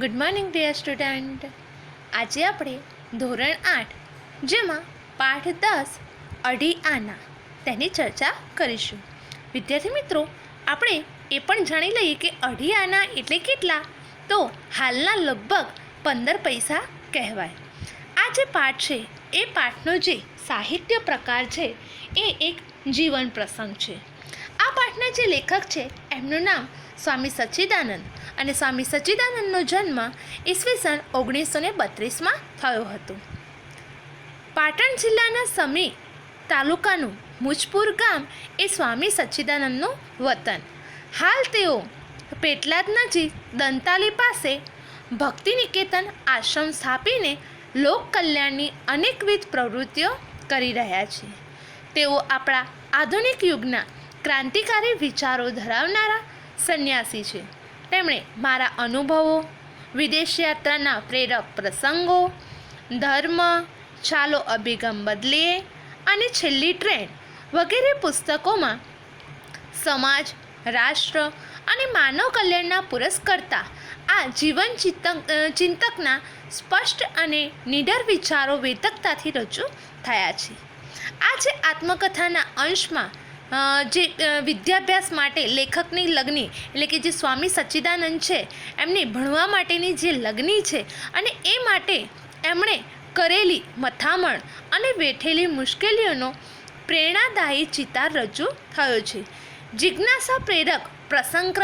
Good morning dear student આજે આપણે ધોરણ આઠ, જેમાં પાઠ દસ, અઢી આના તેની ચર્ચા કરીશું. વિદ્યાર્થી મિત્રો, આપણે એ પણ જાણી લઈએ કે અઢી આના એટલે કેટલા? તો હાલના લગભગ પંદર પૈસા કહેવાય. આ જે પાઠ છે, એ પાઠનો જે સાહિત્ય પ્રકાર છે, એ એક જીવન પ્રસંગ છે. આ પાઠના જે લેખક છે, એમનું નામ સ્વામી સચ્ચિદાનંદ અને સ્વામી સચ્ચિદાનંદનો જન્મ ઈસવીસન ઓગણીસો ને બત્રીસમાં થયો હતો. પાટણ જિલ્લાના સમી તાલુકાનું મુજપુર ગામ એ સ્વામી સચ્ચિદાનંદનું વતન. હાલ તેઓ પેટલાદ નજીક દંતાલી પાસે ભક્તિ નિકેતન આશ્રમ સ્થાપીને લોક કલ્યાણની અનેકવિધ પ્રવૃત્તિઓ કરી રહ્યા છે. તેઓ આપણા આધુનિક યુગના ક્રાંતિકારી વિચારો ધરાવનારા સંન્યાસી છે. તેમણે મારા અનુભવો, વિદેશ યાત્રાના પ્રેરક પ્રસંગો, ધર્મ, ચાલો અભિગમ બદલીએ અને છેલ્લી ટ્રેન વગેરે પુસ્તકોમાં સમાજ, રાષ્ટ્ર અને માનવ કલ્યાણના પુરસ્કર્તા આ જીવન ચિંતક ચિંતકના સ્પષ્ટ અને નિડર વિચારો વેતકતાથી રજૂ થયા છે. આજે આત્મકથાના અંશમાં જે વિદ્યાભ્યાસ માટે લેખકની લગ્ની, એટલે કે જે સ્વામી સચ્ચિદાનંદ છે, એમની ભણવા માટેની જે લગ્ની છે, અને એ માટે એમણે કરેલી મથામણ અને વેઠેલી મુશ્કેલીઓનો પ્રેરણાદાયી ચિતાર રજૂ થયો છે. જિજ્ઞાસા પ્રેરક પ્રસંગ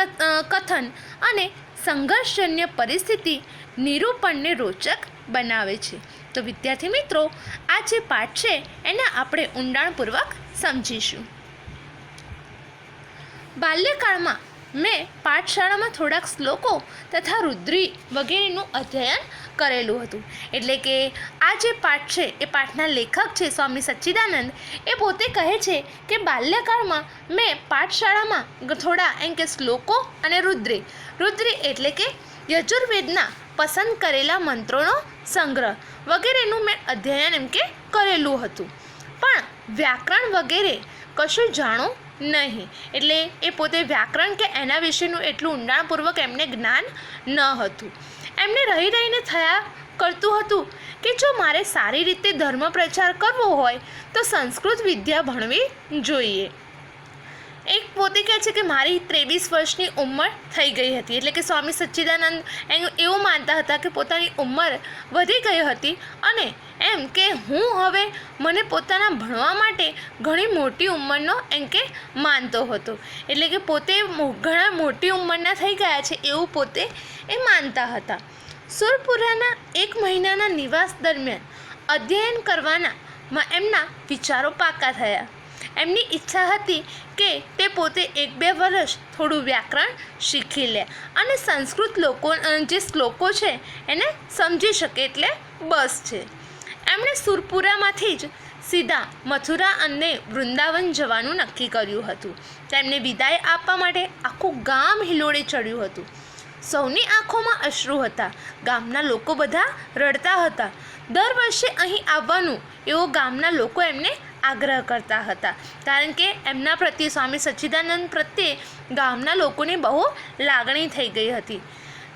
કથન અને સંઘર્ષજન્ય પરિસ્થિતિ નિરૂપણને રોચક બનાવે છે. તો વિદ્યાર્થી મિત્રો, આ જે પાઠ છે, એને આપણે ઊંડાણપૂર્વક સમજીશું. બાલ્યકાળમાં મેં પાઠશાળામાં થોડાક શ્લોકો તથા રુદ્રી વગેરેનું અધ્યયન કરેલું હતું. એટલે કે આ જે પાઠ છે, એ પાઠના લેખક છે સ્વામી સચ્ચિદાનંદ, એ પોતે કહે છે કે બાલ્યકાળમાં મેં પાઠશાળામાં થોડા એમ કે શ્લોકો અને રુદ્રી. રુદ્રી એટલે કે યજુર્વેદના પસંદ કરેલા મંત્રોનો સંગ્રહ વગેરેનું મેં અધ્યયન એમ કે કરેલું હતું. પણ વ્યાકરણ વગેરે કશું જાણું નહીં. એટલે એ પોતે વ્યાકરણ કે એના વિશેનું એટલું ઊંડાણપૂર્વક એમને જ્ઞાન ન હતું. એમને રહી રહીને થયા કરતું હતું કે જો મારે સારી રીતે ધર્મ પ્રચાર કરવો હોય તો સંસ્કૃત વિદ્યા ભણવી જોઈએ. એક પોતે કહે છે કે મારી ત્રેવીસ વર્ષની ઉંમર થઈ ગઈ હતી. એટલે કે સ્વામી સચ્ચિદાનંદ એવું માનતા હતા કે પોતાની ઉંમર વધી ગઈ હતી અને એમ કે હું હવે મને પોતાના ભણવા માટે ઘણી મોટી ઉંમરનો એમ કે માનતો હતો. એટલે કે પોતે ઘણા મોટી ઉંમરના થઈ ગયા છે એવું પોતે એ માનતા હતા. સુરપુરાના એક મહિનાના નિવાસ દરમિયાન અધ્યયન કરવાના એમના વિચારો પાકા થયા. એમની ઈચ્છા હતી કે તે પોતે એક બે વર્ષ થોડું વ્યાકરણ શીખી લે અને સંસ્કૃત લોકો જે શ્લોકો છે એને સમજી શકે એટલે બસ છે. એમણે સુરપુરામાંથી જ સીધા મથુરા અને વૃંદાવન જવાનું નક્કી કર્યું હતું. તેમને વિદાય આપવા માટે આખું ગામ હિલોળે ચડ્યું હતું. સૌની આંખોમાં અશ્રુ હતા. ગામના લોકો બધા રડતા હતા. દર વર્ષે અહીં આવવાનું એવો ગામના લોકો એમને આગ્રહ કરતા હતા. કારણ કે એમના પ્રત્યે સ્વામી સચ્ચિદાનંદ પ્રત્યે ગામના લોકોને બહુ લાગણી થઈ ગઈ હતી.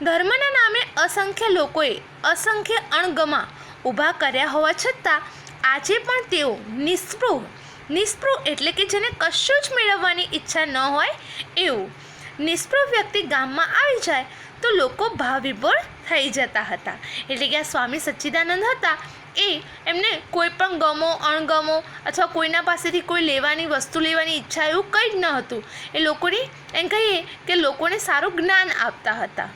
ધર્મના નામે અસંખ્ય લોકોએ અસંખ્ય અણગમા ઊભા કર્યા હોવા છતાં, આજે પણ તેઓ નિષ્પૃહ નિષ્પૃહ એટલે કે જેને કશું જ મેળવવાની ઈચ્છા ન હોય એવું. નિષ્પૃહ વ્યક્તિ ગામમાં આવી જાય તો લોકો ભાવવિભોર થઈ જતા હતા. એટલે કે આ સ્વામી સચ્ચિદાનંદ હતા એ એમને કોઈ પણ ગમો, અણગમો અથવા કોઈના પાસેથી કોઈ લેવાની વસ્તુ લેવાની ઈચ્છા એવું કંઈ જ ન હતું. એ લોકોની એમ કહીએ કે લોકોને સારું જ્ઞાન આપતા હતા.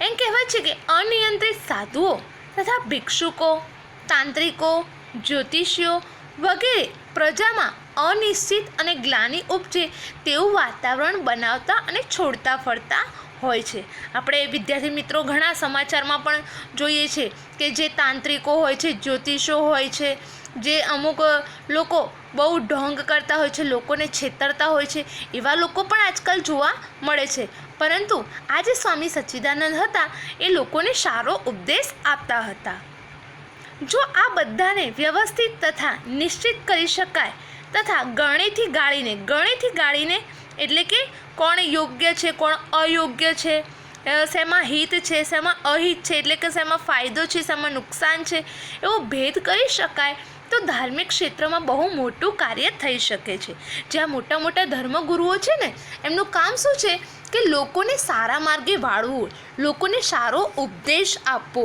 એમ કહેવાય છે કે અનિયંત્રિત સાધુઓ તથા ભિક્ષુકો, તાંત્રિકો, જ્યોતિષીઓ વગેરે પ્રજામાં અનિશ્ચિત અને ગ્લાની ઉપજે તેવું વાતાવરણ બનાવતા અને છોડતા ફરતા હોય છે. આપણે વિદ્યાર્થી મિત્રો ઘણા સમાચારમાં પણ જોઈએ છે કે જે તાંત્રિકો હોય છે, જ્યોતિષો હોય છે, જે અમુક લોકો બહુ ઢોંગ કરતા હોય છે, લોકોને છેતરતા હોય છે, એવા લોકો પણ આજકાલ જોવા મળે છે. પરંતુ આ જે સ્વામી સચ્ચિદાનંદ હતા, એ લોકોને સારો ઉપદેશ આપતા હતા. જો આ બધાને વ્યવસ્થિત તથા નિશ્ચિત કરી શકાય, તથા ગણેથી ગાળીને ગણેથી ગાળીને એટલે કે કોણ યોગ્ય છે, કોણ અયોગ્ય છે શેમાં હિત છે, શેમાં અહિત છે, એટલે કે શેમાં ફાયદો છે, શેમાં નુકસાન છે, એવો ભેદ કરી શકાય તો ધાર્મિક ક્ષેત્રમાં બહુ મોટું કાર્ય થઈ શકે છે. જ્યાં મોટા મોટા ધર્મગુરુઓ છે ને, એમનું કામ શું છે કે લોકોને સારા માર્ગે વાળવું, લોકોને સારો ઉપદેશ આપવો.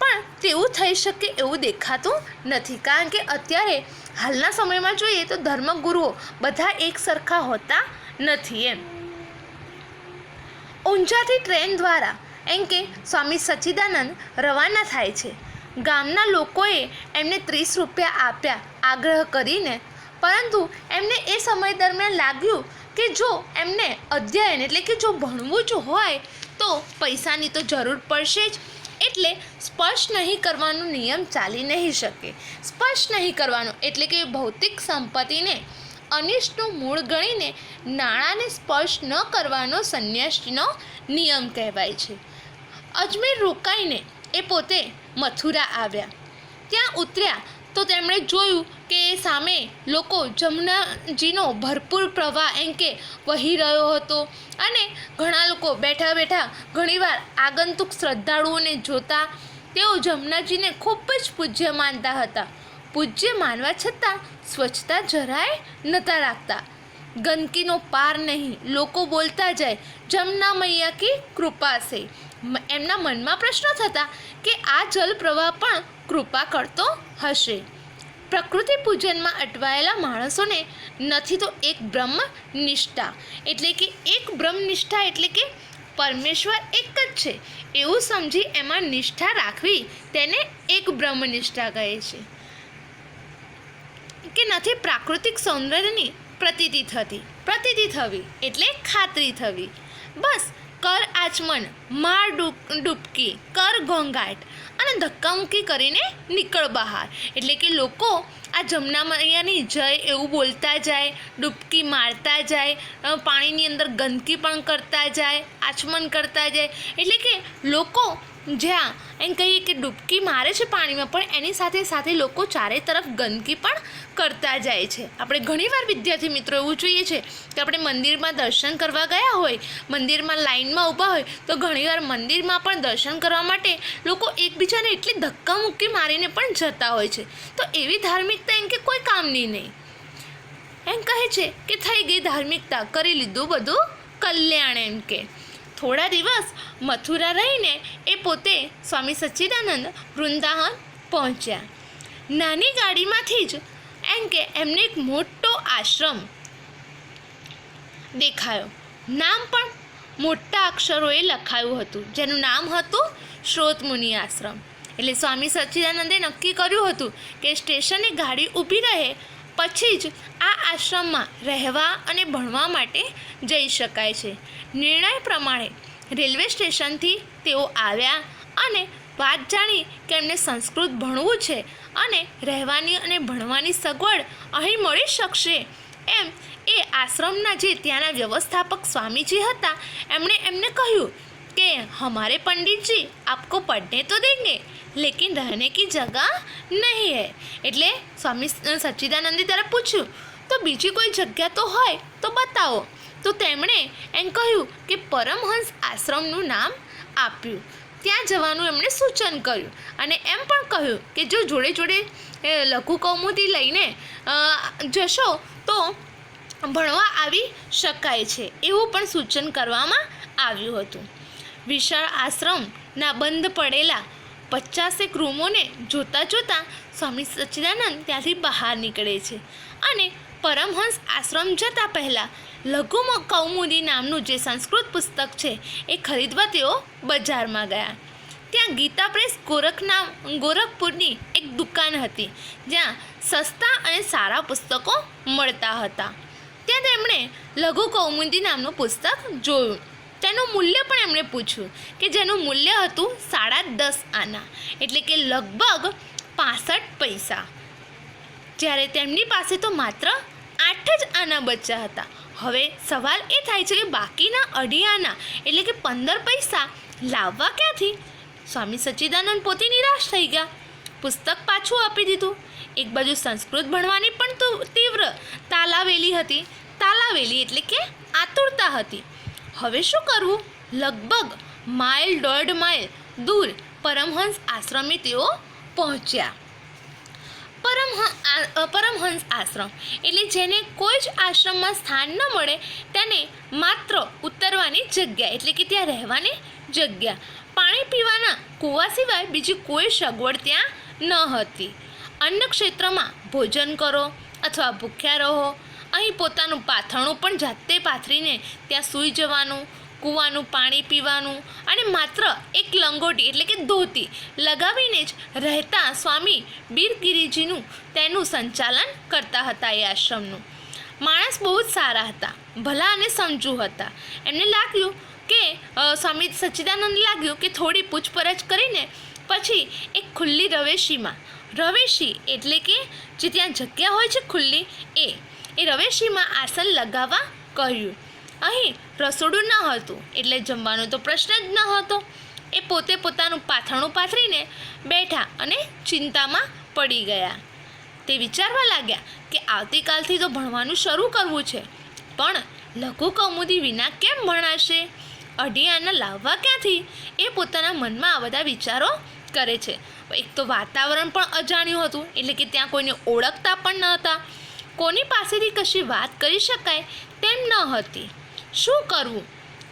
પણ તેવું થઈ શકે એવું દેખાતું નથી. કારણ કે અત્યારે હાલના સમયમાં જોઈએ તો ધર્મગુરુઓ બધા એક સરખા હોતા નથી એમ. ઊંઝાથી ટ્રેન દ્વારા, એમ કે સ્વામી સચ્ચિદાનંદ રવાના થાય છે. ગામના લોકોએ એમને ત્રીસ રૂપિયા આપ્યા, આગ્રહ કરીને. પરંતુ એમને એ સમય દરમિયાન લાગ્યું કે જો એમને અધ્યયન એટલે કે જો ભણવું જ હોય, તો પૈસાની તો જરૂર પડશે જ. એટલે સ્પર્શ નહીં કરવાનો નિયમ ચાલી નહીં શકે. સ્પર્શ નહીં કરવાનો, એટલે કે ભૌતિક સંપત્તિને અનિષ્ટનું મૂળ ગણીને નાણાંને સ્પર્શ ન કરવાનો સંન્યાસીનો નિયમ કહેવાય છે. અજમેર રોકાઈને એ પોતે મથુરા આવ્યા. ત્યાં ઉતર્યા તો તેમણે જોયું કે સામે લોકો જમનાજીનો ભરપૂર પ્રવાહ એમ કે વહી રહ્યો હતો અને ઘણા લોકો બેઠા બેઠા ઘણીવાર આગંતુક શ્રદ્ધાળુઓને જોતા તેઓ જમનાજીને ખૂબ જ પૂજ્ય માનતા હતા. પૂજ્ય માનવા છતાં સ્વચ્છતા જરાય નહોતા રાખતા. ગંદકીનો પાર નહીં, લોકો બોલતા જાય, જમના મૈયા કી કૃપા છે એમના મનમાં પ્રશ્નો થતા કે આ જલ પ્રવાહ પણ કૃપા કરતો હશે. પ્રકૃતિ પૂજનમાં અટવાયેલા માણસોને નથી તો એક બ્રહ્મ નિષ્ઠા એટલે કે એક બ્રહ્મ નિષ્ઠા એટલે કે પરમેશ્વર એક જ છે. એવું સમજી એમાં નિષ્ઠા રાખવી તેને એક બ્રહ્મ નિષ્ઠા કહે છે. કે નથી, પ્રાકૃતિક સૌંદર્યની પ્રતીતિ થતી. પ્રતીતિ થવી એટલે ખાતરી થવી. બસ, કર આચમન, માર ડૂબ, ડૂબકી, કર ઘોંઘાટ અને ધક્કામુક્કી કરીને નીકળ બહાર. એટલે કે લોકો આ જમના મૈયાની જય એવું બોલતા જાય, ડૂબકી મારતા જાય પાણીની અંદર ગંદકી પણ કરતા જાય, આચમન કરતા જાય. એટલે કે લોકો જ્યાં એમ કહીએ કે ડૂબકી મારે છે પાણીમાં, પણ એની સાથે સાથે લોકો ચારે તરફ ગંદકી પણ કરતા જાય છે. આપણે ઘણીવાર વિદ્યાર્થી મિત્રો એવું જોઈએ છે કે આપણે મંદિરમાં દર્શન કરવા ગયા હોય, મંદિરમાં લાઈનમાં ઊભા હોય, તો ઘણીવાર મંદિરમાં પણ દર્શન કરવા માટે લોકો એકબીજાને એટલી ધક્કા મુક્કી મારીને પણ જતા હોય છે. તો એવી ધાર્મિકતા એમ કે કોઈ કામની નહીં. એમ કહે છે કે થઈ ગઈ ધાર્મિકતા, કરી લીધું બધું કલ્યાણ એમ કે. થોડા દિવસ મથુરા રહીને એ પોતે સ્વામી સચ્ચિદાનંદ વૃંદાવન પહોંચ્યા. નાની ગાડીમાંથી જ એમ કે એમને એક મોટો આશ્રમ દેખાયો. નામ પણ મોટા અક્ષરોએ લખાયું હતું, જેનું નામ હતું શ્રોતમુનિ આશ્રમ. એટલે સ્વામી સચ્ચિદાનંદે નક્કી કર્યું હતું કે સ્ટેશને ગાડી ઊભી રહે પછી જ આ આશ્રમમાં રહેવા અને ભણવા માટે જઈ શકાય છે. નિર્ણય પ્રમાણે રેલવે સ્ટેશનથી તેઓ આવ્યા અને વાત જાણી કે એમને સંસ્કૃત ભણવું છે અને રહેવાની અને ભણવાની સગવડ અહીં મળી શકશે એમ એ આશ્રમના જે ત્યાંના વ્યવસ્થાપક સ્વામીજી હતા એમણે એમને કહ્યું કે हमारे पंडित जी आपको पढ़ने तो देंगे लेकिन रहने की जगह नहीं है એટલે સ્વામી સચ્ચિદાનંદે ત્યારે પૂછ્યું તો બીજી કોઈ જગ્યા તો હોય તો બતાવો તો તેમણે એમ કહ્યું કે પરમહંસ આશ્રમનું નામ આપ્યું ત્યાં જવાનું એમણે સૂચન કર્યું અને એમ પણ કહ્યું કે જો જોડે જોડે એ લઘુ કૌમુદી લઈને અ, જશો તો ભણવા આવી શકાય છે એવું પણ સૂચન કરવામાં આવ્યું હતું વિશાળ આશ્રમના બંધ પડેલા પચાસેક રૂમોને જોતાં જોતાં સ્વામી સચ્ચિદાનંદ ત્યાંથી બહાર નીકળે છે અને પરમહંસ આશ્રમ જતાં પહેલાં લઘુ કૌમુદી નામનું જે સંસ્કૃત પુસ્તક છે એ ખરીદવા તેઓ બજારમાં ગયા. ત્યાં ગીતા પ્રેસ ગોરખ નામ ગોરખપુરની એક દુકાન હતી જ્યાં સસ્તા અને સારા પુસ્તકો મળતા હતા. ત્યાં તેમણે લઘુ કૌમુદી નામનું પુસ્તક જોયું. તેનું મૂલ્ય પણ એમણે પૂછ્યું કે જેનું મૂલ્ય હતું સાડા દસ આના, એટલે કે લગભગ પાસઠ પૈસા. જ્યારે તેમની પાસે તો માત્ર આઠ જ આના બચ્યા હતા. હવે સવાલ એ થાય છે કે બાકીના અઢી આના, એટલે કે પંદર પૈસા લાવવા ક્યાંથી? સ્વામી સચ્ચિદાનંદ પોતે નિરાશ થઈ ગયા. પુસ્તક પાછું આપી દીધું. એક બાજુ સંસ્કૃત ભણવાની પણ તો તીવ્ર તાલાવેલી હતી. તાલાવેલી એટલે કે આતુરતા હતી. હવે શું કરવું? લગભગ માઇલ દોઢ માઇલ દૂર પરમહંસ આશ્રમે તેઓ પહોંચ્યા. પરમહ પરમહંસ આશ્રમ એટલે જેને કોઈ જ આશ્રમમાં સ્થાન ન મળે તેને માત્ર ઉતરવાની જગ્યા એટલે કે ત્યાં રહેવાની જગ્યા. પાણી પીવાના કૂવા સિવાય બીજી કોઈ સગવડ ત્યાં ન હતી. અન્ન ક્ષેત્રમાં ભોજન કરો અથવા ભૂખ્યા રહો અહીં પોતાનું પાથરણું પણ જાતે પાથરીને ત્યાં સૂઈ જવાનું, કૂવાનું, પાણી પીવાનું અને માત્ર એક લંગોટી એટલે કે ધોતી લગાવીને જ રહેતા સ્વામી બીરગીરીજીનું તેનું સંચાલન કરતા હતા એ આશ્રમનું. માણસ બહુ જ સારા હતા, ભલા અને સમજુ હતા. એમને લાગ્યું કે સ્વામી સચ્ચિદાનંદ લાગ્યું કે થોડી પૂછપરછ કરીને પછી એક ખુલ્લી રવેશીમાં. રવેશી એટલે કે જે ત્યાં જગ્યા હોય છે ખુલ્લી એ. એ રવેશીમાં આસન લગાવવા કહ્યું. અહીં રસોડું ન હતું, એટલે જમવાનો તો પ્રશ્ન જ ન હતો. એ પોતે પોતાનું પાથરણું પાથરીને બેઠા અને ચિંતામાં પડી ગયા. તે વિચારવા લાગ્યા કે આવતીકાલથી તો ભણવાનું શરૂ કરવું છે, પણ લઘુ કૌમુદી વિના કેમ ભણાશે? અઢિયાના લાવવા ક્યાંથી? એ પોતાના મનમાં આ બધા વિચારો કરે છે. એક તો વાતાવરણ પણ અજાણ્યું હતું, એટલે કે ત્યાં કોઈને ઓળખતા પણ ન હતા. કોની પાસેથી કશી વાત કરી શકાય તેમ ન હતી. શું કરવું?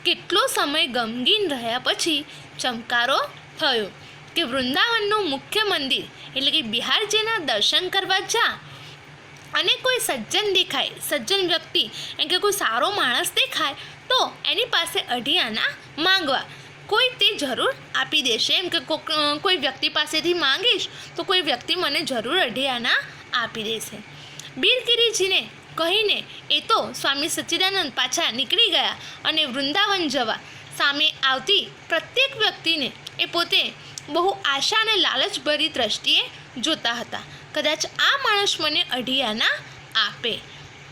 કેટલો સમય ગમગીન રહ્યા પછી ચમકારો થયો કે વૃંદાવનનું મુખ્ય મંદિર, એટલે કે બિહારજીના દર્શન કરવા જા, અને કોઈ સજ્જન દેખાય, સજ્જન વ્યક્તિ, એમ કે કોઈ સારો માણસ દેખાય, તો એની પાસે અઢી આના માંગવા. કોઈ તે જરૂર આપી દેશે, એમ કે કોઈ વ્યક્તિ પાસેથી માંગીશ, તો કોઈ વ્યક્તિ મને જરૂર અઢી આના આપી દેશે. બીરગીરીજીને કહીને એ તો સ્વામી સચ્ચિદાનંદ પાછા નીકળી ગયા અને વૃંદાવન જવા. સામે આવતી પ્રત્યેક વ્યક્તિને એ પોતે બહુ આશા અને લાલચભરી દ્રષ્ટિએ જોતા હતા. કદાચ આ માણસ મને અઢિયાના આપે.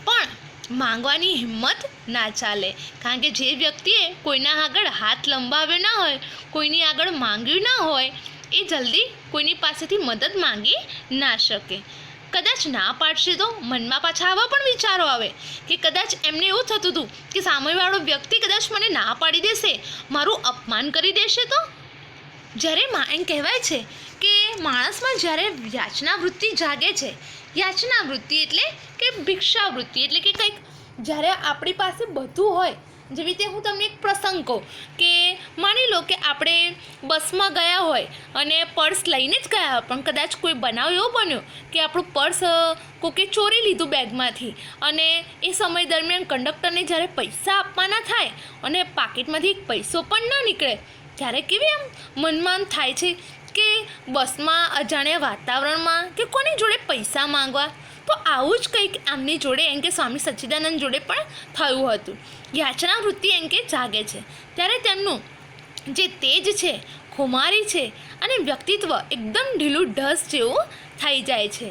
પણ માંગવાની હિંમત ના ચાલે. કારણ કે જે વ્યક્તિએ કોઈના આગળ હાથ લંબાવ્યો ના હોય, કોઈની આગળ માંગ્યું ના હોય, એ જલ્દી કોઈની પાસેથી મદદ માંગી ના શકે. કદાચ ના પાડશે તો મનમાં પાછા આવા પણ વિચારો આવે કે કદાચ એમને એવું થતું હતું કે સામેવાળો વ્યક્તિ કદાચ મને ના પાડી દેશે, મારું અપમાન કરી દેશે તો? જ્યારે મા એમ કહેવાય છે કે માણસમાં જ્યારે યાચના વૃત્તિ જાગે છે યાચના વૃત્તિ એટલે કે ભિક્ષા વૃત્તિ એટલે કે કંઈક જ્યારે આપણી પાસે બધું હોય જેવી રીતે હું તમને એક પ્રસંગ કહું કે માની લો કે આપણે બસમાં ગયા હોય અને પર્સ લઈને જ ગયા પણ કદાચ કોઈ બનાવ એવો બન્યો કે આપણું પર્સ કોકે ચોરી લીધું બેગમાંથી અને એ સમય દરમિયાન કંડક્ટરને જ્યારે પૈસા આપવાના થાય અને પાકીટમાંથી એક પૈસો પણ ના નીકળે, ત્યારે કેવી આમ મનમાં થાય છે કે બસમાં અજાણ્યા વાતાવરણમાં કે કોની જોડે પૈસા માંગવા? તો આવું જ કંઈક આમની જોડે, એમ કે સ્વામી સચ્ચિદાનંદ જોડે પણ થયું હતું. યાચના વૃત્તિ એમ કે જાગે છે. ત્યારે તેમનું જે તેજ છે, ખુમારી છે અને વ્યક્તિત્વ એકદમ ઢીલું ઢસ જેવું થઈ જાય છે.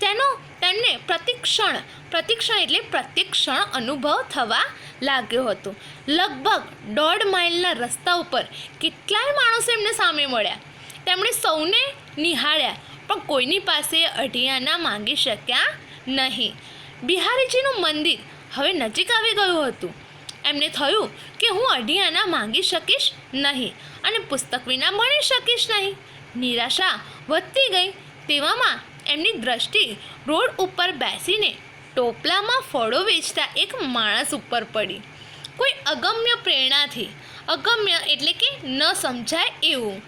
તેનો, તેમને પ્રતિક્ષણ પ્રતિક્ષણ એટલે પ્રતિક્ષણ અનુભવ થવા લાગ્યો હતો. લગભગ દોઢ માઇલના રસ્તા ઉપર કેટલાય માણસો એમને સામે મળ્યા. તેમણે સૌને નિહાળ્યા. પણ કોઈની પાસે અઢિયાના માંગી શક્યા નહીં. બિહારીજીનું મંદિર હવે નજીક આવી ગયું હતું. એમને થયું કે હું અઢિયાના માંગી શકીશ નહીં અને પુસ્તક વિના ભણી શકીશ નહીં. નિરાશા વધતી ગઈ તેવામાં એમની દ્રષ્ટિ રોડ ઉપર બેસીને ટોપલામાં ફળો વેચતા એક માણસ ઉપર પડી. કોઈ અગમ્ય પ્રેરણાથી, અગમ્ય એટલે કે ન સમજાય એવું.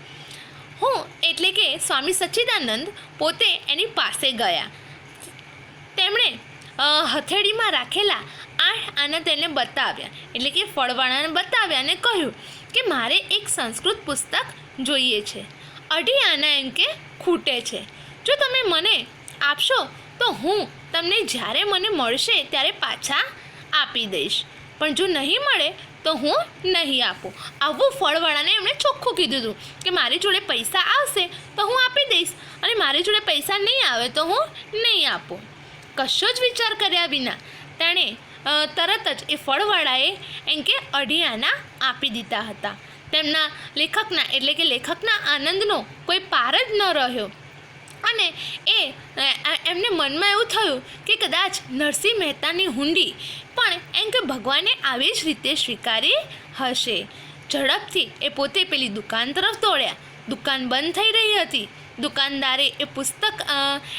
હું એટલે કે સ્વામી સચ્ચિદાનંદ પોતે એની પાસે ગયા. તેમણે હથેળીમાં રાખેલા આઠ આના તેને બતાવ્યા. એટલે કે ફળવાળાને બતાવ્યા અને કહ્યું કે મારે એક સંસ્કૃત પુસ્તક જોઈએ છે. અઢી આના એમ કે ખૂટે છે. જો તમે મને આપશો તો હું તમને જ્યારે મને મળશે ત્યારે પાછા આપી દઈશ. પણ જો નહીં મળે, તો હું નહીં આપું. આવું ફળવાળાને એમણે ચોખ્ખું કીધું હતું કે મારી જોડે પૈસા આવશે તો હું આપી દઈશ અને મારી જોડે પૈસા નહીં આવે તો હું નહીં આપું. કશો જ વિચાર કર્યા વિના તેણે તરત જ એ ફળવાળાએ એમ કે અઢી આના આપી દીધા હતા. તેમના લેખકના, એટલે કે લેખકના આનંદનો કોઈ પાર જ ન રહ્યો. અને એ એમને મનમાં એવું થયું કે કદાચ નરસિંહ મહેતાની હુંડી પણ એમ કે ભગવાને આવી જ રીતે સ્વીકારી હશે. ઝડપથી એ પોતે પેલી દુકાન તરફ દોડ્યા. દુકાન બંધ થઈ રહી હતી. દુકાનદારે એ પુસ્તક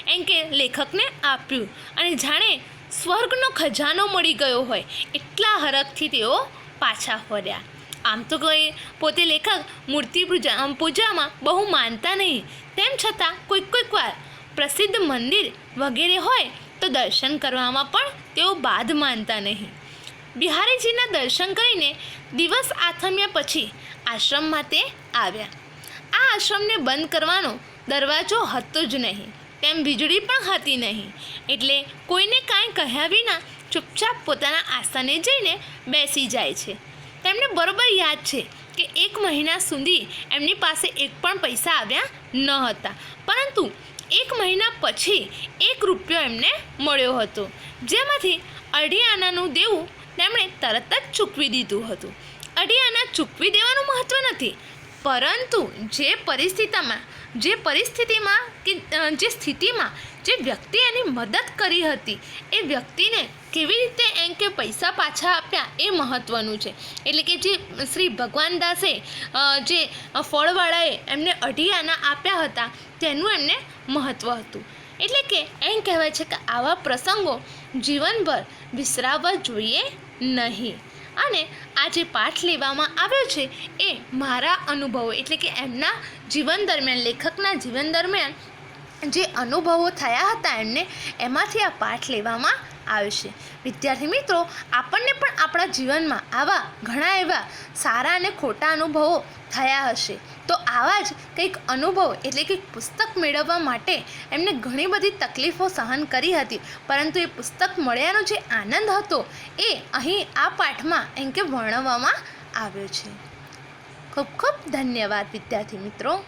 એમ કે લેખકને આપ્યું અને જાણે સ્વર્ગનો ખજાનો મળી ગયો હોય. એટલા હરખથી તેઓ પાછા ફર્યા. આમ તો કોઈ પોતે લેખક મૂર્તિ પૂજા પૂજામાં બહુ માનતા નહીં. તેમ છતાં કોઈક કોઈક વાર પ્રસિદ્ધ મંદિર વગેરે હોય તો દર્શન કરવામાં પણ તેઓ બાદ માનતા નહીં. બિહારીજીના દર્શન કરીને દિવસ આથમ્યા પછી આશ્રમમાં તે આવ્યા. આ આશ્રમને બંધ કરવાનો દરવાજો હતો જ નહીં. તેમ વીજળી પણ હતી નહીં. એટલે કોઈને કાંઈ કહ્યા વિના ચૂપચાપ પોતાના આસને જઈને બેસી જાય છે. તેમને બરોબર યાદ છે કે એક મહિના સુધી એમની પાસે એક પણ પૈસા આવ્યા ન હતા. પરંતુ એક મહિના પછી એક રૂપિયો એમને મળ્યો હતો. જેમાંથી અઢી આનાનું દેવું તેમણે તરત જ ચૂકવી દીધું હતું. અઢી આના ચૂકવી દેવાનું મહત્ત્વ નથી. પરંતુ જે પરિસ્થિતિમાં જે પરિસ્થિતિમાં કે જે સ્થિતિમાં જે વ્યક્તિ એની મદદ કરી હતી, એ વ્યક્તિને કેવી રીતે એમ કે પૈસા પાછા આપ્યા એ મહત્ત્વનું છે. એટલે કે જે શ્રી ભગવાન દાસે જે ફળવાળાએ એમને અઢી આના આપ્યા હતા, તેનું એમને મહત્ત્વ હતું. એટલે કે એમ કહેવાય છે કે આવા પ્રસંગો જીવનભર વિસરાવવા જોઈએ નહીં. અને આ જે પાઠ લેવામાં આવ્યો છે એ મારા અનુભવો, એટલે કે એમના જીવન દરમિયાન, લેખકના જીવન દરમિયાન જે અનુભવો થયા હતા એમને એમાંથી આ પાઠ લેવામાં આવશે વિદ્યાર્થી મિત્રો, આપણને પણ આપણા જીવનમાં આવા ઘણા એવા સારા અને ખોટા અનુભવો થયા હશે. તો આવા જ કંઈક અનુભવ એટલે કે પુસ્તક મેળવવા માટે એમને ઘણી બધી તકલીફો સહન કરી હતી. પરંતુ એ પુસ્તક મળ્યાનો જે આનંદ હતો એ અહીં આ પાઠમાં એમ કે વર્ણવવામાં આવ્યો છે. ખૂબ ખૂબ ધન્યવાદ વિદ્યાર્થી મિત્રો.